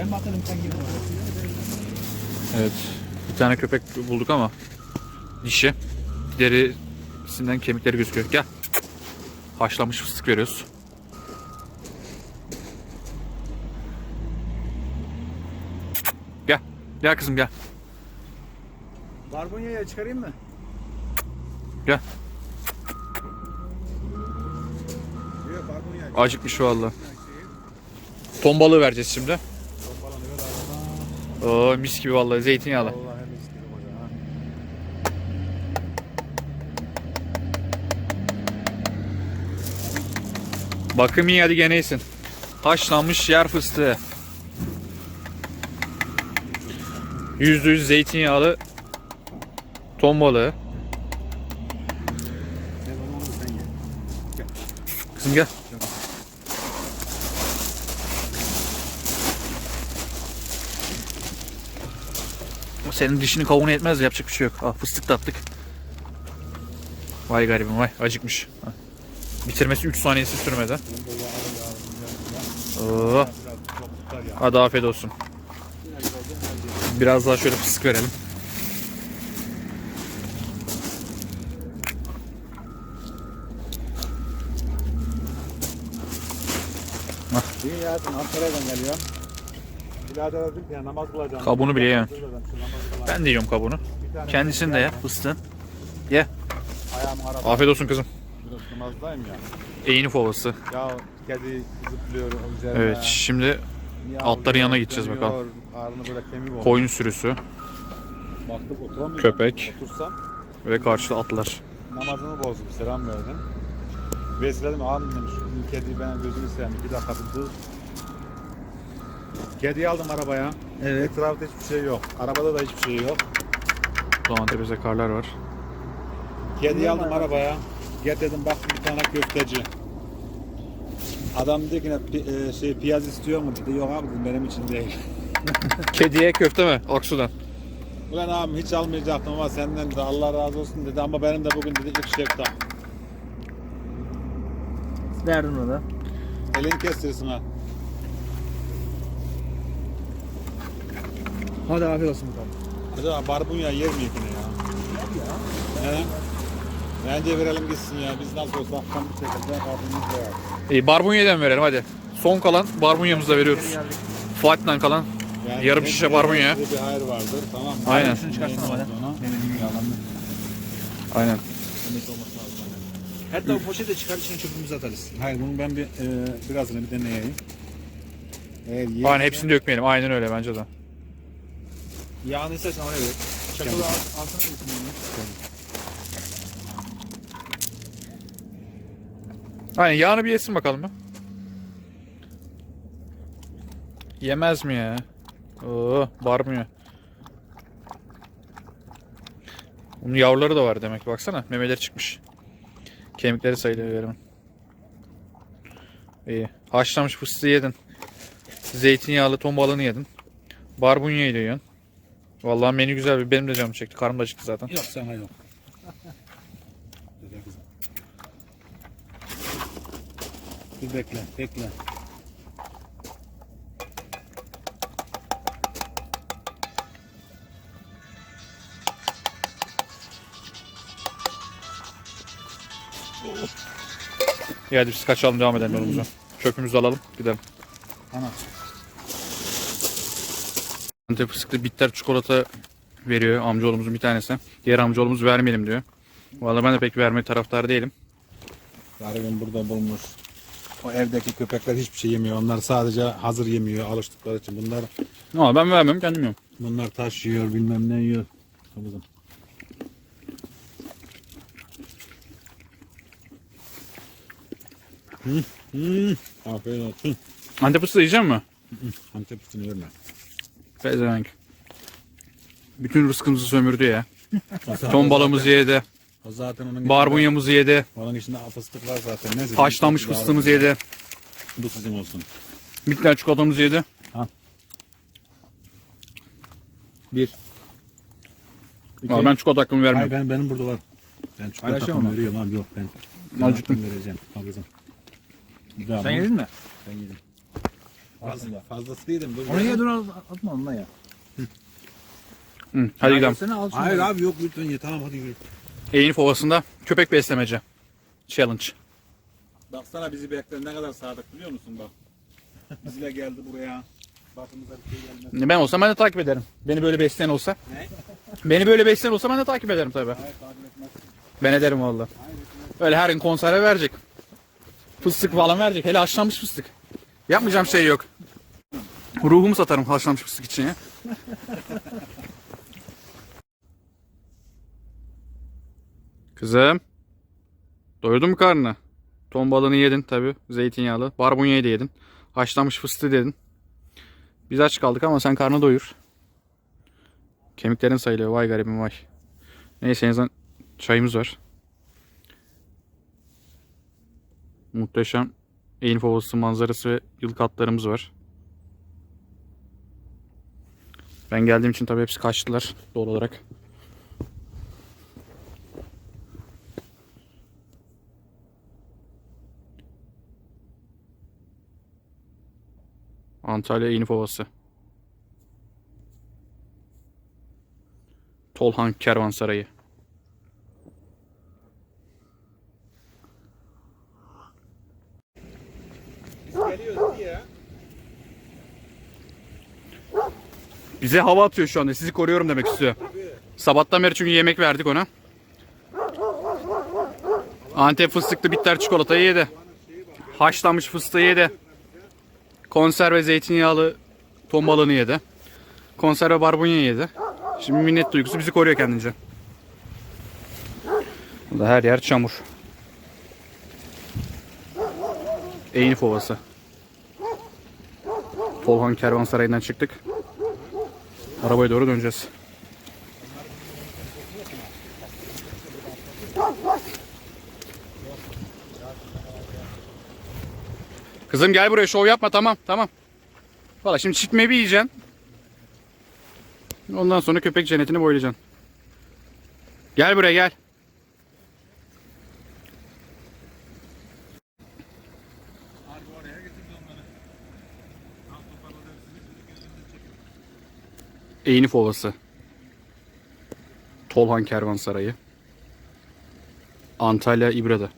Ben mi atarım sen gir. Evet. Bir tane köpek bulduk ama dişi. Derisinden kemikleri gözüküyor. Gel. Haşlanmış fıstık veriyoruz. Gel. Gel kızım gel. Barbunya'ya çıkarayım mı? Gel. Acıkmış valla. Ton balığı vereceğiz şimdi. Oo mis gibi vallahi zeytinyağlı. Vallahi mis gibi hoca ha. Bakım iyi hadi gene iyisin. Haşlanmış yer fıstığı. Yüzde yüz zeytinyağlı ton balığı. Sen onu onu sen ye. Kızım gel. Senin dişini kavunu etmez yapacak bir şey yok. Ah fıstık da attık. Vay garibim vay acıkmış. Bitirmesi 3 saniyesi sürmedi. Oo, ya. hadi afiyet olsun. Biraz daha şöyle fıstık verelim. İyi ya Ankara'dan geliyor. Birader dedim ki ya namaz kılacağım. Kabuğunu bile yemem. Ben de yiyorum kabuğunu. Kendisini de ye fıstığın. Ye. Ayağım. Afiyet olsun kızım. Biraz namazdayım ya. Eğini fovası. Ya kedi zıplıyor o üzerine. Evet şimdi Miyav altların yanına gideceğiz dönüyor, bakalım. Karnı böyle kemik oldu. koyun sürüsü Baktık. Köpek. Otursam ve karşıda atlar. namazımı bozdum. Selam verdim. Vesile abim demiş şu kediyi ben gözünü seveyim. Bir dakika bir dur. Kediyi aldım arabaya. Evet. Etrafta hiçbir şey yok. Arabada da hiçbir şey yok. Doğan tepesinde karlar var. Kediyi aldım arabaya. Gel dedim bak bir tane köfteci. Adam dedi ki e, şey piyaz istiyor mu dedi. Yok abi dedim benim için değil. Kediye köfte mi? Aksu'dan. Ulan abim hiç almayacaktım ama senden de Allah razı olsun dedi ama benim de bugün dedi ilk şefta. Verdin ona. Elin kestirsin ha. Hadi afiyet olsun bakalım. Acaba barbunya yer mi yine ya? Yer ya. He? Bence verelim gitsin ya. Biz nasıl olsa akşam bir şekilde barbunyamızı da İyi barbunya'dan verelim hadi. Son kalan barbunyamızı da veriyoruz. Fatih'ten kalan. yani Yarım şişe barbunya. Bir hayır vardır tamam mı? Aynen. Şunu çıkarsana bana. Aynen. Hatta bu poşeti çıkar içine çöpümüzü atarız. Hayır bunu ben bir e, birazını bir deneyeyim. Eğer yerse, Aynen hepsini dökmeyelim. Aynen öyle bence de. Yağını istersen oraya ver. Çakılı alt- altına koysun Aynen yağını bir yesin bakalım mı? Yemez mi ya? Oo, barbunya. Bunun yavruları da var demek. Baksana memeleri çıkmış. Kemikleri sayılıyor verimin. İyi. Haşlanmış fıstığı yedin. Zeytinyağlı ton balığını yedin. Barbunyayı da yiyorsun. Vallahi menü güzel. Benim de canım çekti. Karnım da acıktı zaten. Yok sana yok. Güzel kızım. Bir bekle, bekle. İyi hadi biz kaçalım devam edelim yolumuza. Çöpümüzü alalım gidelim. Ana. Antep fıstıklı bitter çikolata veriyor amcaoğlumuzun bir tanesi. Diğer amcaoğlumuz vermeyelim diyor. Vallahi ben de pek verme taraftarı değilim. Garibim burada bulmuş. O evdeki köpekler hiçbir şey yemiyor. Onlar sadece hazır yemiyor alıştıkları için. Bunlar Ama ben vermem kendim yiyorum. bunlar taş yiyor, bilmem ne yiyor. Kızım. Hı, hı. Afiyet olsun. Antep fıstığı yiyecek mi? Antep fıstığını verme. Pezevenk. Bütün rızkımızı sömürdü ya. Ton balığımızı yedi. O zaten onun Barbunyamızı yedi. onun içinde fıstık var zaten. Neyse, Haşlanmış var. yedi. Bu sizin olsun. Bitter çikolatamızı yedi. Bir. İki. Ama ben çikolata hakkımı Hayır vermiyorum. ben benim burada var. Ben çikolata Paylaşıyor hakkımı mu? veriyorum abi yok ben. Ben Acıktım. hakkımı vereceğim. Al kızım. Sen yedin mi? Ben yedim. Aslında. Fazlasıydım. Dur. Onu niye dur atma onunla ya. Hı, hadi gidelim. Al şunu. Hayır abi yok lütfen ye tamam hadi yürü. Eğinif Ovası'nda köpek beslemece. Challenge. Baksana bizi bekler ne kadar sadık biliyor musun bak. Bizle geldi buraya. Başımıza bir şey gelmez. Ben olsam ben de takip ederim. Beni böyle besleyen olsa. Ne? Beni böyle besleyen olsa ben de takip ederim tabii. Hayır takip etmez. Ben ederim valla. Öyle her gün konserve verecek. Fıstık falan verecek. Hele haşlanmış fıstık. Yapmayacağım şey yok. Ruhumu satarım haşlanmış fıstık için ya. Kızım. Doyurdun mu karnını? Ton balığını yedin tabi. Zeytinyağlı. Barbunyayı da yedin. Haşlanmış fıstığı dedin. Biz aç kaldık ama sen karnı doyur. Kemiklerin sayılıyor. Vay garibim vay. Neyse en çayımız var. Muhteşem Ovası manzarası ve yılkı atlarımız var. Ben geldiğim için tabii hepsi kaçtılar doğal olarak. Antalya Eğilif Ovası. Tolhan Kervansarayı. Bize hava atıyor şu anda. Sizi koruyorum demek istiyor. Sabahtan beri çünkü yemek verdik ona. Antep fıstıklı bitter çikolatayı yedi. Haşlanmış fıstığı yedi. Konserve zeytinyağlı ton balığını yedi. Konserve barbunya yedi. Şimdi minnet duygusu bizi koruyor kendince. Burada her yer çamur. Eğinif Ovası. Tolhan Kervansarayı'ndan çıktık. Arabaya doğru döneceğiz. Kızım gel buraya şov yapma tamam tamam. Valla şimdi çitmeyi bir yiyeceksin. Ondan sonra köpek cennetini boylayacaksın. Gel buraya gel. Eğinif Ovası. Tolhan Kervansarayı. Antalya İbra'da.